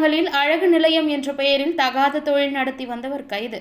கூழாங்கலில் அழகு நிலையம் என்ற பெயரில் தகாத தொழில் நடத்தி வந்தவர் கைது.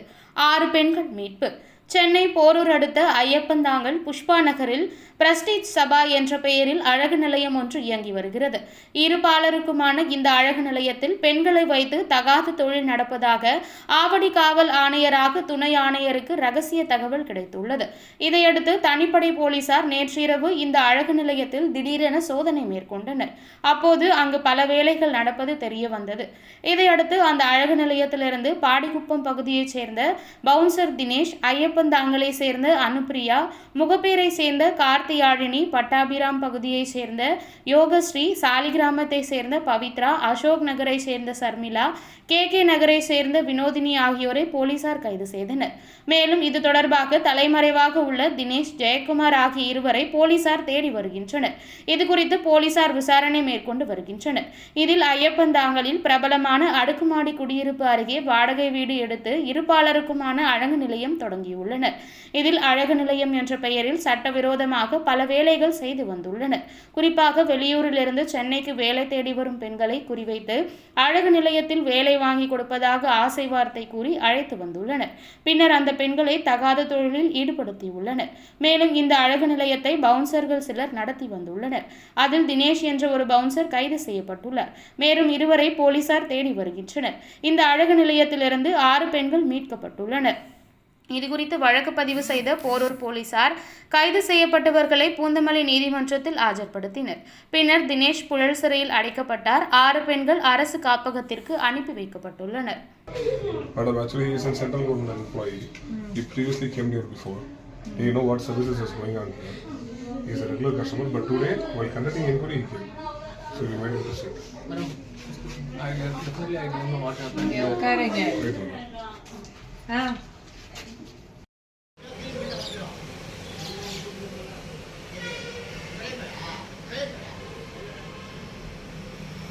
ஆறு பெண்கள் மீட்பு. சென்னை போரூர் அடுத்த ஐயப்பந்தாங்கல் புஷ்பா நகரில் பிரஸ்டீஜ் சபா என்ற பெயரில் அழகு நிலையம் ஒன்று இயங்கி வருகிறது. இருபாலருக்குமான இந்த அழகு நிலையத்தில் பெண்களை வைத்து தகாத தொழில் நடப்பதாக ஆவடி காவல் ஆணையராக துணை ஆணையருக்கு ரகசிய தகவல் கிடைத்துள்ளது. இதையடுத்து தனிப்படை போலீசார் நேற்றிரவு இந்த அழகு நிலையத்தில் திடீரென சோதனை மேற்கொண்டனர். அப்போது அங்கு பல வேலைகள் நடப்பது தெரிய வந்தது இதையடுத்து அந்த அழகு நிலையத்திலிருந்து பாடிக்குப்பம் பகுதியைச் சேர்ந்த பவுன்சர் தினேஷ் ஐயப்பன் ஐயப்பந்தாங்கலை சேர்ந்த அனுப்பிரியா முகப்பேரை சேர்ந்த கார்த்தியாழினி பட்டாபிராம் பகுதியை சேர்ந்த யோகஸ்ரீ சாலிகிராமத்தை சேர்ந்த பவித்ரா அசோக் நகரை சேர்ந்த சர்மிளா கே கே நகரை சேர்ந்த வினோதினி ஆகியோரை போலீசார் கைது செய்தனர். மேலும் இது தொடர்பாக தலைமறைவாக உள்ள தினேஷ் ஜெயக்குமார் ஆகிய இருவரை போலீசார் தேடி வருகின்றனர். இது குறித்து போலீசார் விசாரணை மேற்கொண்டு வருகின்றனர். இதில் ஐயப்பன் ஐயப்பந்தாங்கலில் பிரபலமான அடுக்குமாடி குடியிருப்பு அருகே வாடகை வீடு எடுத்து இருப்பாளருக்கும் இருப்பாளருக்குமான அழகு நிலையம் தொடங்கியுள்ளனர். இதில் அழகு நிலையம் என்ற பெயரில் சட்டவிரோதமாக பல வேலைகள் செய்து வந்துள்ளனர். குறிப்பாக வெளியூரிலிருந்து சென்னைக்கு வேலை தேடி வரும் பெண்களை குறிவைத்து அழகு நிலையத்தில் வேலை வாங்கி கொடுப்பதாக ஆசை வார்த்தை கூறி அழைத்து வந்துள்ளனர். பின்னர் அந்த பெண்களை தகாத தொழிலில் ஈடுபடுத்தியுள்ளனர். மேலும் இந்த அழகு நிலையத்தை பவுன்சர்கள் சிலர் நடத்தி வந்துள்ளனர். அதில் தினேஷ் என்ற ஒரு பவுன்சர் கைது செய்யப்பட்டுள்ளார். மேலும் இருவரை போலீசார் தேடி வருகின்றனர். இந்த அழகு நிலையத்திலிருந்து ஆறு பெண்கள் மீட்கப்பட்டுள்ளனர் இதுகுறித்து வழக்கு பதிவு செய்த போரூர் போலீசார் கைது செய்யப்பட்டவர்களை பூந்தமல்லி நீதிமன்றத்தில் ஆஜர்படுத்தினர் பின்னர் தினேஷ் புழல் சிறையில் அடைக்கப்பட்டார் ஆறு பெண்கள் அரசு காப்பகத்திற்கு அனுப்பி வைக்கப்பட்டுள்ளனர் Madam, actually, he is a central government employee. He previously came here before. He know what services is going on here. He is a regular customer, but today, while conducting inquiry, he came. So we went to sit. Madam, I definitely I don't know what happened. உட்காருங்க Wait Ah.